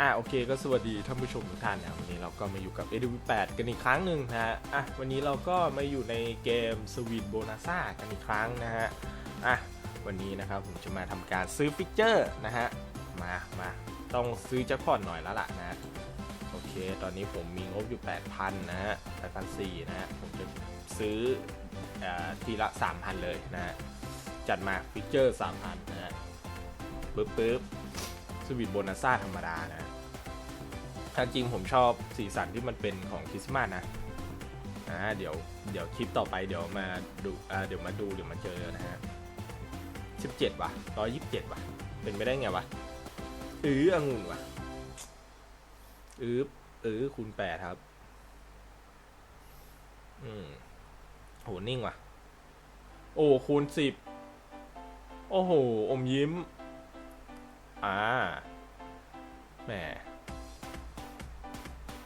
อะโอเคก็สวัสดีท่านผู้ชมทุกท่านนะวันนี้เราก็มาอยู่กับ a d v 8กันอีกครั้งหนึ่งนะฮะอะวันนี้เราก็มาอยู่ในเกม Sweet Bonanza กันอีกครั้งนะฮะอะวันนี้นะครับผมจะมาทำการซื้อฟิกเจอร์นะฮะมามาต้องซื้อแจ็คพอตหน่อยแล้วล่ะนะโอเค ตอนนี้ผมมีงบอยู่ 8,000 นะฮะ8,400นะฮะผมจะซื้ออ่าทีละ 3,000 เลยนะฮะจัดมาฟิกเจอร์ 3,000 นะฮะปึ๊บปึ๊บสวีทโบนัสซ่าธรรมดานะ ถ้าจริงผมชอบสีสันที่มันเป็นของคริสต์มาสนะอ่าเดี๋ยวเดี๋ยวคลิปต่อไปเดี๋ยวมาดูอ่าเดี๋ยวมาดูเดี๋ยวมาเจอนะฮะสิบเจ็ดว่ะร้อยยี่สิบเจ็ดว่ะ เป็นไปได้ไงวะอือองุ่นว่ะอืออือคูณแปดครับ อืมโหนิ่งว่ะ โอ้คูณสิบโอ้โห อมยิ้ม อ่าแหม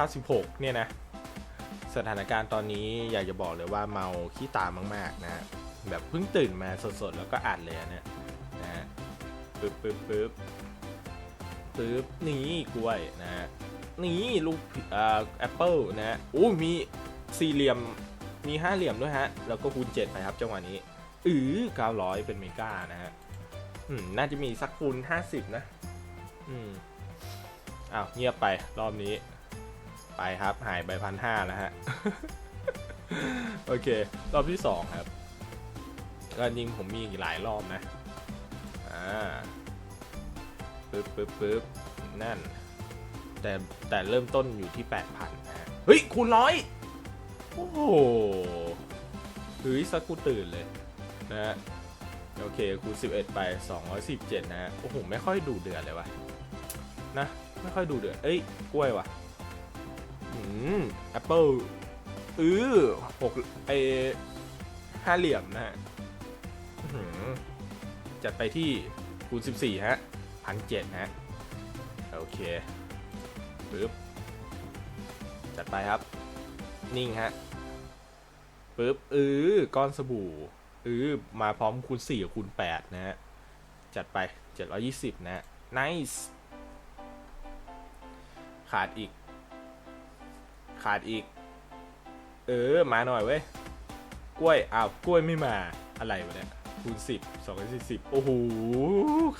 96 เนี่ยนะ สถานการณ์ตอนนี้อยากจะบอกเลยว่าเมาขี้ตามาก ๆ นะ แบบเพิ่งตื่นมาสดๆ แล้วก็อัดเลยอะนี่นะปึ๊บปึ๊บปึ๊บปึ๊บนี่กล้วยนะฮะนี่ลูกอ่าแอปเปิลนะฮะโอ้มีสี่เหลี่ยมมีห้าเหลี่ยมด้วยฮะ แล้วก็คูณ7ไปครับจังหวะนี้อือ900 เป็นเมกานะฮะอืมน่าจะมีสักคูณ50 นะ อืมอ้าวเงียบไปรอบนี้ ไปครับหายไปพันห้าแล้วฮะ โอเค รอบที่สองครับก็จริงผมมีอีกหลายรอบนะ อ่า ปึ๊บปึ๊บปึ๊บนั่น แต่แต่เริ่มต้นอยู่ที่8,000นะฮะเฮ้ย คูณร้อย โอ้โหเฮ้ยสักกูตื่นเลยนะฮะโอเคคูณ11 ไป 217 นะฮะ โอ้โห ไม่ค่อยดูเดือดเลยวะนะ ไม่ค่อยดูเดือด เอ้ย กล้วยว่ะ แอปเปิลอือหกไอห้าเหลี่ยมนะฮะจัดไปที่คูณ14 ฮะพันเจ็ดฮะ โอเคปึ๊บ จัดไปครับ นิ่งฮะปึ๊บอือก้อนสบู่เออมาพร้อมคูณ4กับคูณ8นะฮะ จัดไป 720 นะฮะ nice ขาดอีก ขาดอีก เออ มาหน่อยเว้ย กล้วย อ้าว กล้วยไม่มา อะไรวะเนี่ย คูณ10 240โอ้โห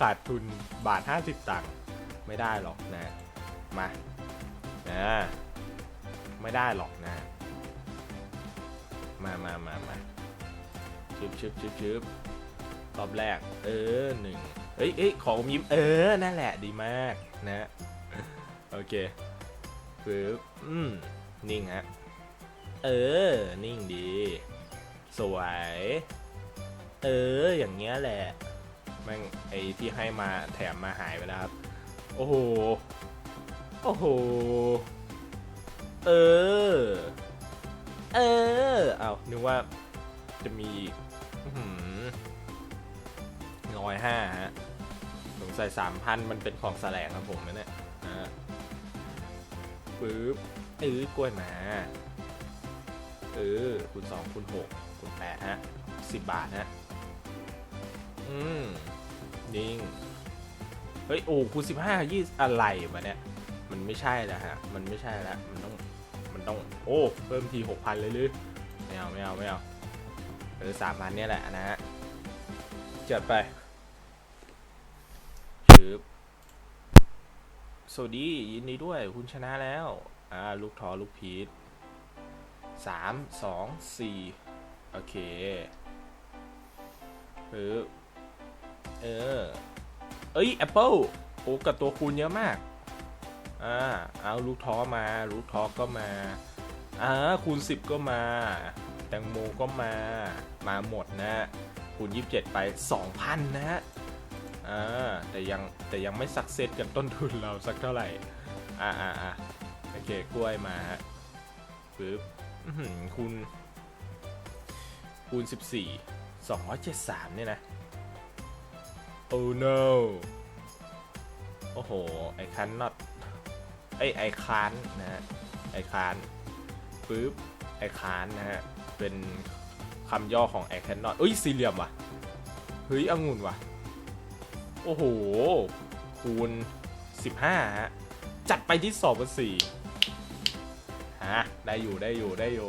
ขาดทุนบาท50ตังค์ ไม่ได้หรอกนะ มานะไม่ได้หรอกนะ มามามามาชึบชึบชึบชึบรอบแรก เออหนึ่งเอ้ยเอ้ยของยิ้ม เออ นั่นแหละ ดีมาก นะ โอเคปึ๊บอืม นิ่งฮะ เออ นิ่งดี สวย เออ อย่างเงี้ยแหละแม่งไอที่ให้มาแถมมาหายไปแล้วครับ โอ้โห โอ้โห เออ เออ เอานึกว่าจะมีน้อยห้าฮะ สงสัยสามพันมันเป็นของแสลงครับผมนะเนี่ยนะฮะปึ๊บ เออกล้วยมาเออคูณสองคูณหกคูณแปดฮะสิบบาทฮะอืมนิ่งเฮ้ยโอ้คูณสิบห้ายี่อะไรมาเนี่ยมันไม่ใช่แล้วฮะมันไม่ใช่แล้วมันต้องมันต้องโอ้เพิ่มทีหกพันเลยหรือไม่เอาไม่เอาไม่เอาเออสามพันเนี่ยแหละนะฮะจัดไปชืบสวัสดียินดีด้วยคุณชนะแล้ว อ่าลูกทอลูกพีทสามสองสี่โอเคเออเออ เอ้ยแอปเปิลโอ้กับตัวคูณเยอะมากอ่าเอาลูกท้อมาลูกท้อก็มาอ่าคูณ 10 ก็มา แตงโมก็มา มาหมดนะคูณ 27 ไป 2,000 นะฮะอ่าแต่ยังแต่ยังไม่สักเซสกับต้นทุนเราสักเท่าไหร่อ่าอ่าอ่า เคกล้วยมาฮะปึ๊บอื้อหือคูณคูณ 14 273 เนี่ยนะ โอ้ no โอ้โห ไอคันน็อตไอไอคานนะฮะ ไอคานปึ๊บ ไอคานนะฮะ เป็นคำย่อของไอแคนนอตเอ้ย สี่เหลี่ยมว่ะ เฮ้ยองุ่นว่ะ โอ้โห คูณ 15 ฮะ จัดไปที่สองพันสี่ ฮะได้อยู่ได้อยู่ได้อยู่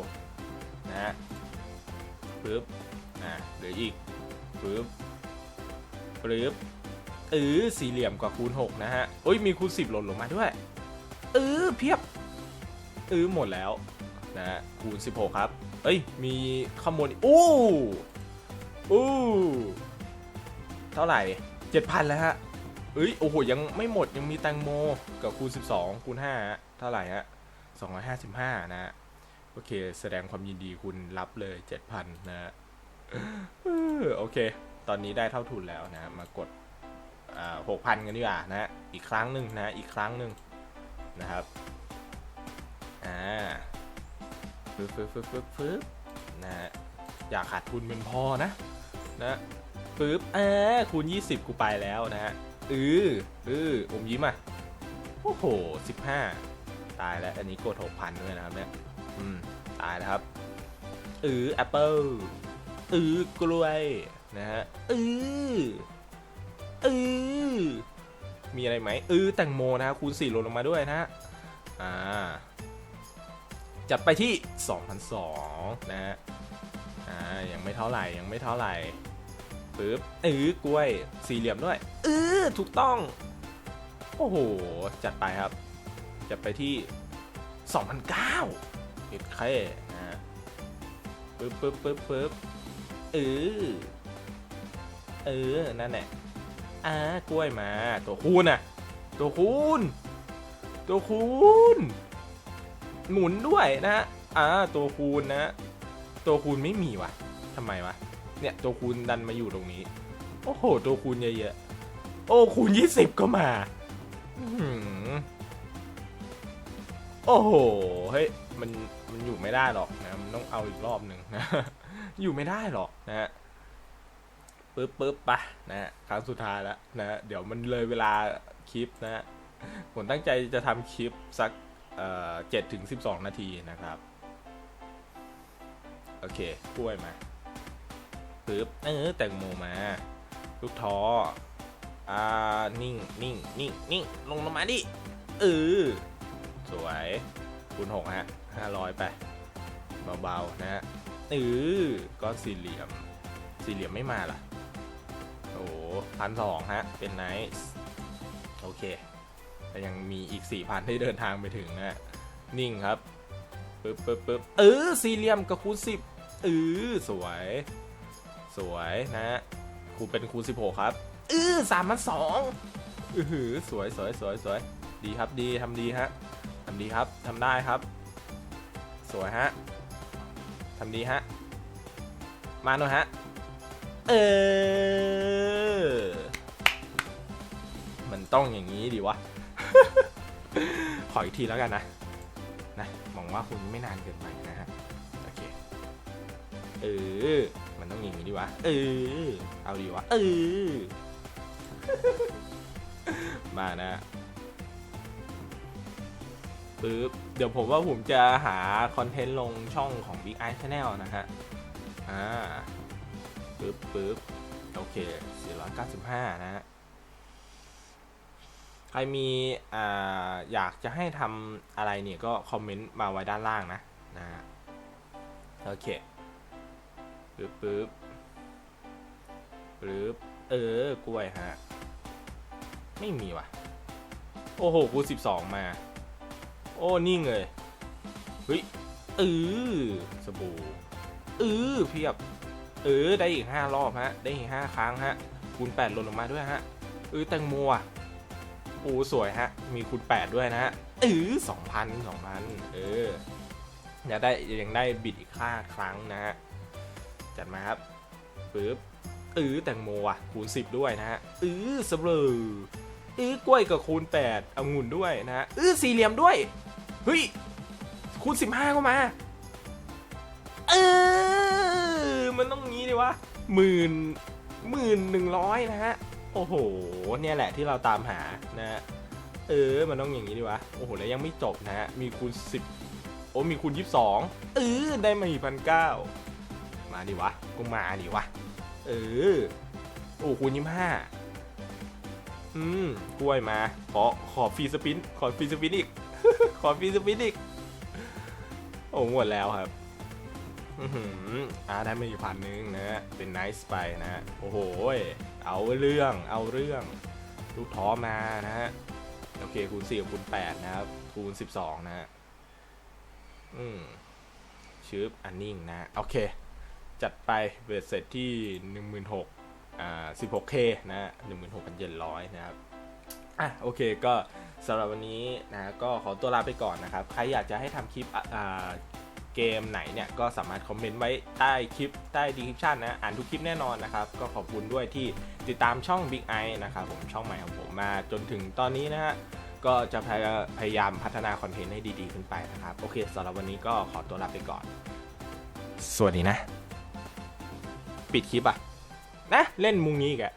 นะฮะปึ๊บอะเหลืออีกปึ๊บปึ๊บเออสี่เหลี่ยมกว่าคูณหกนะฮะโอ้ยมีคูณสิบหล่นลงมาด้วยเออเพียบเออหมดแล้วนะฮะคูณ 16 ครับ เอ้ย มีข้างบนอู้อู้เท่าไหร่เจ็ดพันแล้วฮะเอ้ย โอ้โห ยังไม่หมดยังมีแตงโมกับคูณ 12 คูณ5ฮะเท่าไหร่ฮะ 255 นะฮะโอเค แสดงความยินดีคุณรับเลย 7,000 นะฮะโอเค ตอนนี้ได้เท่าทุนแล้วนะ มากดอ่า6,000กันดีกว่านะฮะอีกครั้งหนึ่งนะอีกครั้งหนึ่งนะครับอ่าฟึบฟึบฟึบฟึบฟึบนะฮะอย่าขาดทุนเป็นพอนะนะปึ๊บเออคูณ 20 กูไปแล้วนะฮะอืออืออมยิ้มอะโอ้โห15 ตายแล้วอันนี้กด6,000ด้วยนะครับเนี่ยอืมตายแล้วครับอือแอปเปิลอือกล้วยนะฮะอืออือมีอะไรไหมอือแตงโมนะฮะคูณ4ลดลงมาด้วยนะฮะอ่าจัดไปที่2,002นะฮะอ่ายังไม่เท่าไหร่ยังไม่เท่าไหร่ปึ๊บเออกล้วยสี่เหลี่ยมด้วยเออถูกต้อง โอ้โห จัดไปครับ จัดไปที่ 2,009เอ็ดเคนะปึ๊บปึ๊บปึ๊บปึ๊บเออเออ นั่นแหละอ่ากล้วยมา ตัวคูณอะ ตัวคูณ ตัวคูณ หมุนด้วยนะอ่าตัวคูณนะ ตัวคูณไม่มีวะทำไมวะ เนี่ยตัวคูณดันมาอยู่ตรงนี้ โอ้โห ตัวคูณเยอะๆ โอ้คูณ 20 ก็มา อื้อหือ โอ้โห เฮ้ย มัน มันอยู่ไม่ได้หรอกนะ มันต้องเอาอีกรอบหนึ่งนะ อยู่ไม่ได้หรอกนะฮะปึ๊บปึ๊บปะนะฮะ ครั้งสุดท้ายแล้วนะฮะเดี๋ยวมันเลยเวลาคลิปนะฮะ ผมตั้งใจจะทำคลิปสักเจ็ดถึงสิบสองนาทีนะครับ โอเคกล้วยมาปึ๊บเออแตงโมมา ลูกท้อ อ่า นิ่งนิ่งนิ่งนิ่งลงลงมาดิ เออ สวยคูณหกฮะห้าร้อยไปเบาๆนะฮะเออก้อนสี่เหลี่ยม สี่เหลี่ยมไม่มาล่ะ โอ้พันสองฮะ เป็นไนส์โอเค แต่ยังมีอีก4,000ที่เดินทางไปถึงนะนิ่งครับปึ๊บปึ๊บปึ๊บเออสี่เหลี่ยมกับคูณ10เออสวย สวยนะคูเป็นคูณ16ครับเออสามพันสองอืออสวยสวยสวยสวยดีครับดีทำดีฮะำดีครับทำได้ครับ สวยฮะทำดีฮะ มาหน่อยฮะ เออ มันต้องอย่างนี้ดิวะ ขออีกทีแล้วกันนะ นะหวังว่าคุณไม่นานเกินไปนะฮะ โอเค เออ มันต้องอย่างนี้ดิวะ เออ เอาดีวะ เออ มานะ ปึ๊บเดี๋ยวผมว่าผมจะหาคอนเทนต์ลงช่องของ Big Eye Channel นะฮะ อ่า ปึ๊บปึ๊บโอเค 495 นะฮะ ใครมีอ่าอยากจะให้ทำอะไรเนี่ยก็คอมเมนต์มาไว้ด้านล่างนะ นะฮะ โอเค ปึ๊บปึ๊บปึ๊บเออ กล้วยฮะ ไม่มีว่ะ โอ้โห กูสิบสองมา โอ้นิ่งเลยเฮ้ยเออสบู่เออเพียบ เออได้อีกห้ารอบฮะ ได้อีกห้าครั้งฮะ คูณแปดลดลงมาด้วยฮะ เออแตงโมอะโอ้สวยฮะ มีคูณ8ด้วยนะฮะเออสองพันสองพันเออยังได้ยังได้บิดอีกค่าครั้งนะฮะ จัดมาครับปึ๊บเออแตงโมอะคูณ10ด้วยนะฮะเออสเบลอเออกล้วยกับคูณ8องุ่นด้วยนะฮะเออสี่เหลี่ยมด้วย เฮ้ย คูณ 15 ก็มา เออ มันต้องงี้ดิวะหมื่นหมื่นหนึ่งร้อยนะฮะ โอ้โห เนี่ยแหละที่เราตามหานะฮะ เออ มันต้องอย่างนี้ดีวะ โอ้โห แล้วยังไม่จบนะฮะ มีคูณ 10 โอ้ มีคูณ 22 เออ ได้มาอีกพันเก้ามาดิวะ ก็มาดิวะ เออ โอ้คูณ25อืม กล้วยมา ขอ ขอฟรีสปิน ขอฟรีสปินอีก ขอฟรีสปินอีก โอ้หมดแล้วครับอ่าได้มาอยู่พันหนึ่งนะฮะ เป็นไนซ์ไปนะฮะ โอ้โห เอาเรื่อง เอาเรื่อง ลูกท้อมานะฮะ โอเค คูณ4กับคูณ8นะครับ คูณ12นะฮะ อืมชืบอันนิ่งนะ โอเค จัดไปเบสเสร็จที่16,000อ่า 16K นะฮะ16,700นะครับ อะโอเคก็สำหรับวันนี้นะก็ขอตัวลาไปก่อนนะครับ ใครอยากจะให้ทำคลิปอ่าเกมไหนเนี่ยก็สามารถคอมเมนต์ไว้ใต้คลิปใต้ดีคริปชันนะ อ่านทุกคลิปแน่นอนนะครับ ก็ขอบคุณด้วยที่ติดตามช่อง Big Eye นะครับผมช่องใหม่ของผมมาจนถึงตอนนี้นะฮะก็จะพยายพยายามพัฒนาคอนเทนต์ให้ดีๆขึ้นไปนะครับ โอเคสำหรับวันนี้ก็ขอตัวลาไปก่อน สวัสดีนะ ปิดคลิปอะนะเล่นมุงนี้อีกะ